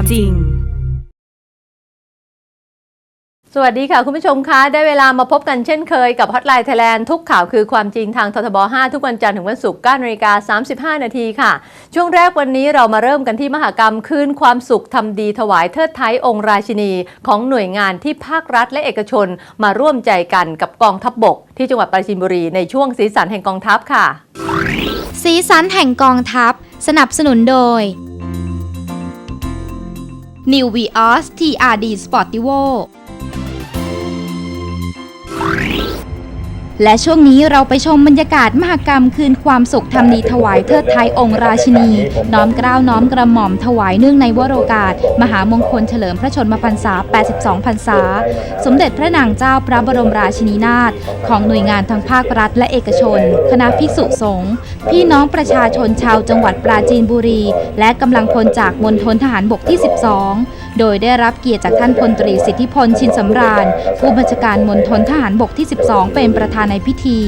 ความจริง สวัสดีค่ะ คุณผู้ชมคะได้เวลามาพบกันเช่นเคยกับ Hotline Thailand ทุกข่าวคือความจริงทางททบ 5 ทุกวันจันทร์ถึงวันศุกร์9นาฬิกา35 นาทีค่ะ ช่วงแรกวันนี้เรามาเริ่มกันที่มหากรรมคืนความสุขทำดีถวายเทิดไทยองค์ราชินี ของหน่วยงานที่ภาครัฐและเอกชน มาร่วมใจกันกับกองทัพบบก ที่จังหวัดปราจีนบุรีในช่วงสีสันแห่งกองทัพค่ะ สีสันแห่งกองทัพ สนับสนุนโดย New Vios TRD Sportivo และช่วงนี้เราไปชมบรรยากาศมหกรรมคืนความสุขทำดีถวายเทิดไทยองค์ราชินี น้อมเกล้าวน้อมกระหม่อมถวายเนื่องในวโรกาส มหามงคลเฉลิมพระชนมพรรษา 82 พรรษา สมเด็จพระนางเจ้าพระบรมราชินีนาถของหน่วยงานทางภาครัฐและเอกชน คณะภิกษุสงฆ์พี่น้องประชาชนชาวจังหวัดปราจีนบุรี และกำลังพลจากมณฑลทหารบกที่ 12 โดยได้รับเกียรติจากท่านพลตรีสิทธิพลชินสำราญ ผู้บัญชาการมณฑลทหารบกที่ 12 เป็นประธานในพิธี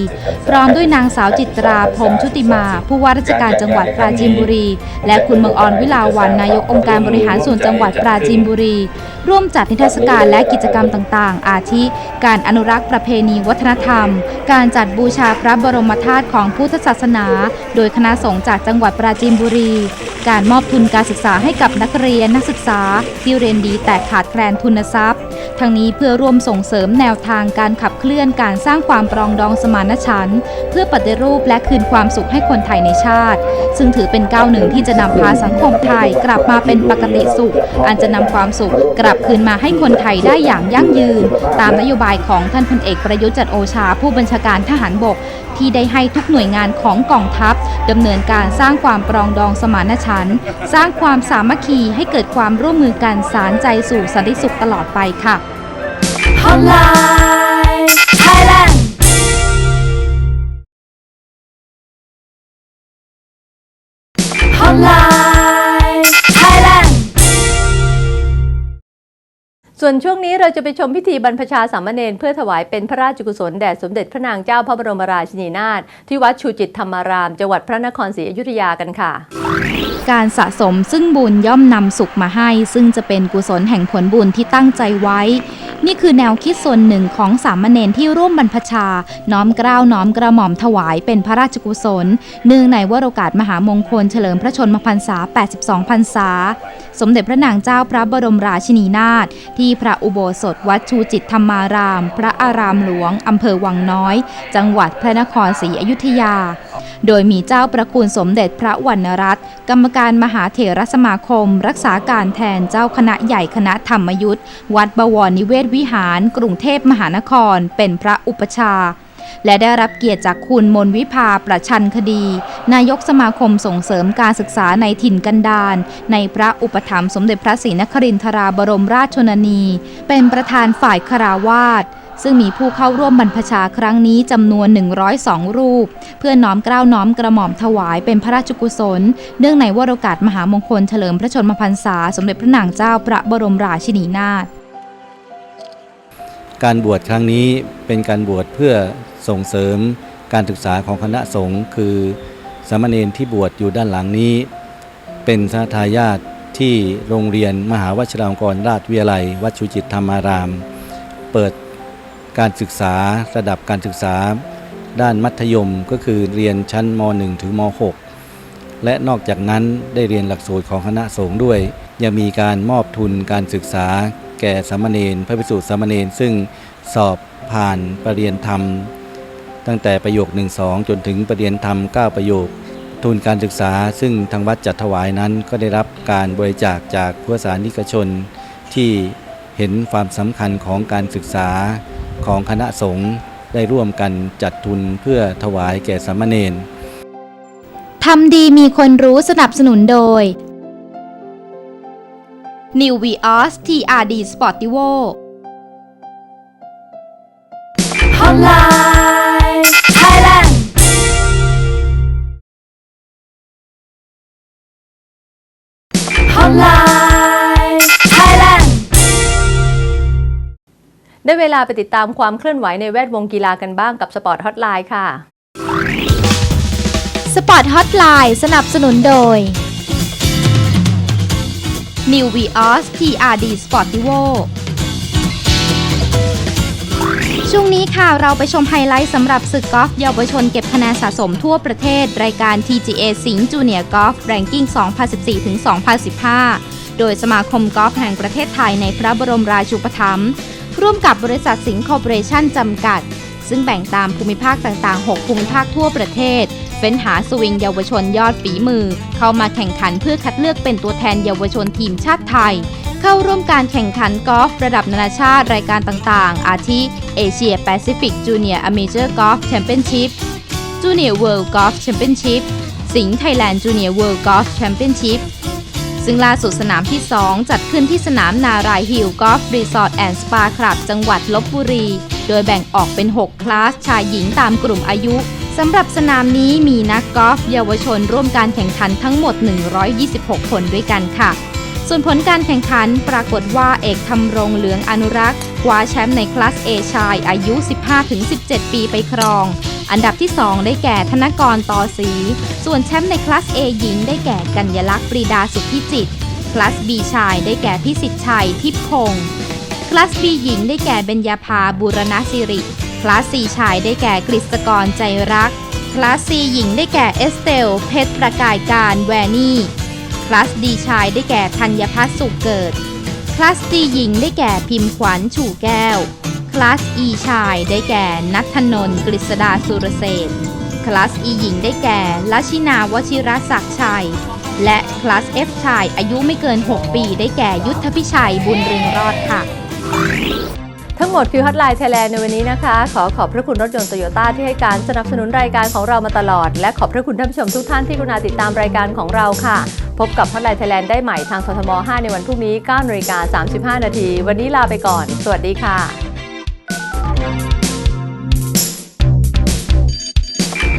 พร้อมด้วยนางสาวจิตราพรมชุติมา ผู้ว่าราชการจังหวัดปราจีนบุรี และคุณเมืองออนวิลาวันนายกองค์การบริหารส่วนจังหวัดปราจีนบุรี ร่วมจัดนิทรรศการและกิจกรรมต่างๆ อาทิ การอนุรักษ์ประเพณีวัฒนธรรม การจัดบูชาพระบรมธาตุของพุทธศาสนา โดยคณะสงฆ์จากจังหวัดปราจีนบุรี การมอบทุนการศึกษาให้กับนักเรียนนักศึกษาที่เรียนดีแต่ขาดแคลนทุนทรัพย์ ทั้งนี้เพื่อร่วมส่งเสริมแนวทางการขับเคลื่อนการสร้างความปรองดองสมานฉันท์เพื่อปฏิรูปและคืนความสุขให้คนไทยในชาติ ซึ่งถือเป็นก้าวหนึ่งที่จะนำพาสังคมไทยกลับมาเป็นปกติสุข อันจะนำความสุขกลับคืนมาให้คนไทยได้อย่างยั่งยืน ตามนโยบายของท่านพลเอกประยุทธ์จันโอชาผู้บัญชาการทหารบกที่ได้ให้ทุกหน่วยงานของกองทัพดำเนินการสร้างความปรองดองสมานฉันท์สร้างความสามัคคีให้เกิดความร่วมมือกันสารใจสู่สันติสุขตลอดไปค่ะ Hotline ส่วนช่วงนี้เราจะไปชมพิธีบรรพชาสามเณรเพื่อถวายเป็นพระราชกุศลแด่สมเด็จพระนางเจ้าพระบรมราชินีนาถที่วัดชูจิตธรรมาราม จังหวัดพระนครศรีอยุธยากันค่ะ การสะสมซึ่งบุญย่อมนำสุขมาให้ ซึ่งจะเป็นกุศลแห่งผลบุญที่ตั้งใจไว้ นี่คือแนวคิดส่วนหนึ่งของสามเณรที่ร่วมบรรพชา น้อมเกล้าวน้อมกระหม่อมถวายเป็นพระราชกุศลเนื่องในวโรกาสมหามงคลเฉลิมพระชนมพรรษา 82 พรรษา สมเด็จพระนางเจ้าพระบรมราชินีนาถที่พระอุโบสถวัดชูจิตธรรมาราม พระอารามหลวง อำเภอวังน้อย จังหวัดพระนครศรีอยุธยา โดยมีเจ้าประคุณสมเด็จพระวรรณรัตน์กรรมการมหาเถรสมาคม รักษาการแทนเจ้าคณะใหญ่คณะธรรมยุทธ์วัดบวรนิเวศวิหารกรุงเทพมหานครเป็นพระอุปชา และได้รับเกียรติจากคุณมนวิภาประชันคดี นายกสมาคมส่งเสริมการศึกษาในถิ่นกันดารในพระอุปถัมภ์สมเด็จพระศรีนครินทราบรมราชชนนี เป็นประธานฝ่ายคาราวาสซึ่งมีผู้เข้าร่วมบรรพชาครั้งนี้จำนวน 102 รูป เพื่อน้อมเกล้าน้อมกระหม่อมถวายเป็นพระราชกุศล เนื่องในวโรกาสมหามงคลเฉลิมพระชนมพรรษา สมเด็จพระนางเจ้าพระบรมราชินีนาถ การบวชครั้งนี้เป็นการบวชเพื่อส่งเสริมการศึกษาของคณะสงฆ์คือสามเณรที่บวชอยู่ด้านหลังนี้ เป็นสาทายาทที่โรงเรียนมหาวชิราลงกรณราชวิทยาลัย วัดชูจิตธรรมาราม เปิดการศึกษาระดับการศึกษา ด้านมัธยมก็คือเรียนชั้นม .1 ถึงม .6 และนอกจากนั้นได้เรียนหลักสูตรของคณะสงฆ์ด้วย ยังมีการมอบทุนการศึกษา แก่สามเณรพระภิกษุสามเณรซึ่งสอบผ่านประเรียนธรรม ตั้งแต่ประโยค 1 2 จนถึงประเรียนธรรม 9 ประโยค ทุนการศึกษาซึ่งทางวัดจัดถวายนั้นก็ได้รับการบริจาคจากผู้สานิกชน ที่เห็นความสำคัญของการศึกษาของคณะสงฆ์ได้ร่วมกันจัดทุนเพื่อถวายแก่สามเณรทำดีมีคนรู้สนับสนุนโดย New Vios TRD Sportivo Hotline Thailand ฮอตไลน์ Thailand ได้เวลาไปติดตามความเคลื่อนไหวในแวดวงกีฬากันบ้างกับสปอร์ตฮอตไลน์ค่ะ สปอร์ตฮอตไลน์สนับสนุนโดย New Vios TRD Sportivo ช่วงนี้ค่ะเราไปชมไฮไลท์สำหรับศึกกอล์ฟเยาวชนเก็บคะแนนสะสมทั่วประเทศ รายการ TGA สิงห์จูเนียร์กอล์ฟแรงกิ้ง 2014-2015 โดยสมาคมกอล์ฟแห่งประเทศไทยในพระบรมราชูปถัมภ์ร่วมกับบริษัทสิงห์คอร์ปอเรชั่นจำกัด ซึ่งแบ่งตามภูมิภาคต่างๆ 6 ภูมิภาคทั่วประเทศเฟ้นหาสวิงเยาวชนยอดฝีมือ เข้ามาแข่งขันเพื่อคัดเลือกเป็นตัวแทนเยาวชนทีมชาติไทย เข้าร่วมการแข่งขันกอล์ฟระดับนานาชาติรายการต่างๆ อาทิเอเชียแปซิฟิกจูเนียร์อเมเจอร์กอล์ฟแชมเปี้ยนชิพจูเนียร์เวิลด์กอล์ฟแชมเปี้ยนชิพสิงห์ไทยแลนด์จูเนียร์เวิลด์กอล์ฟแชมเปี้ยนชิพซึ่งล่าสุดสนามที่ 2 จัดขึ้นที่สนามนารายฮิลกอล์ฟรีสอร์ทแอนด์สปาคลับ จังหวัดลบบุรี โดยแบ่งออกเป็น 6 คลาสชายหญิงตามกลุ่มอายุสำหรับสนามนี้มีนักกอล์ฟเยาวชนร่วมการแข่งขันทั้งหมด 126 คนด้วยกันค่ะ ส่วนผลการแข่งขันปรากฏว่าเอกทำรงเหลืองอนุรักษ์คว้าแชมป์ในคลาส A ชายอายุ 15-17 ปีไปครอง อันดับที่ 2 ได้แก่ธนกรต่อสี ส่วนแชมป์ในคลาส A หญิงได้แก่กัญญลักษณ์ปรีดาสุขพิจิตรคลาส B ชายได้แก่พิสิทธิ์ชัยทิพย์พงศ์ คลาส B หญิงได้แก่เบญญาภาบุรณสิริ คลาส C ชายได้แก่กฤษกรใจรัก คลาส C หญิงได้แก่เอสเตล เพชรประกายการแวนี่ คลาสดีชายได้แก่ธัญพัฒน์สุขเกิด คลาสดีหญิงได้แก่พิมพ์ขวัญฉู่แก้ว คลาสอีชายได้แก่นัทนนท์กฤษดาสุรเศรษฐ์คลาสอีหญิงได้แก่ลชินาวชิรศักดิ์ชัย และคลาส F ชายอายุไม่เกิน 6 ปี ได้แก่ยุทธพิชัยบุญเรืองรอดค่ะ ทั้งหมดคือฮอตไลน์ไทยแลนด์ในวันนี้นะคะ ขอขอบพระคุณรถยนต์โตโยต้าที่ให้การสนับสนุนรายการของเรามาตลอด และขอบพระคุณท่านผู้ชมทุกท่านที่กรุณาติดตามรายการของเราค่ะ พบกับฮอตไลน์ไทยแลนด์ได้ใหม่ทางททม 5 ในวันพรุ่งนี้9นาฬิกา35 นาที วันนี้ลาไปก่อน สวัสดีค่ะ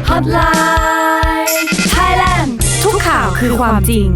ฮอตไลน์ Thailand ทุกข่าวคือความจริง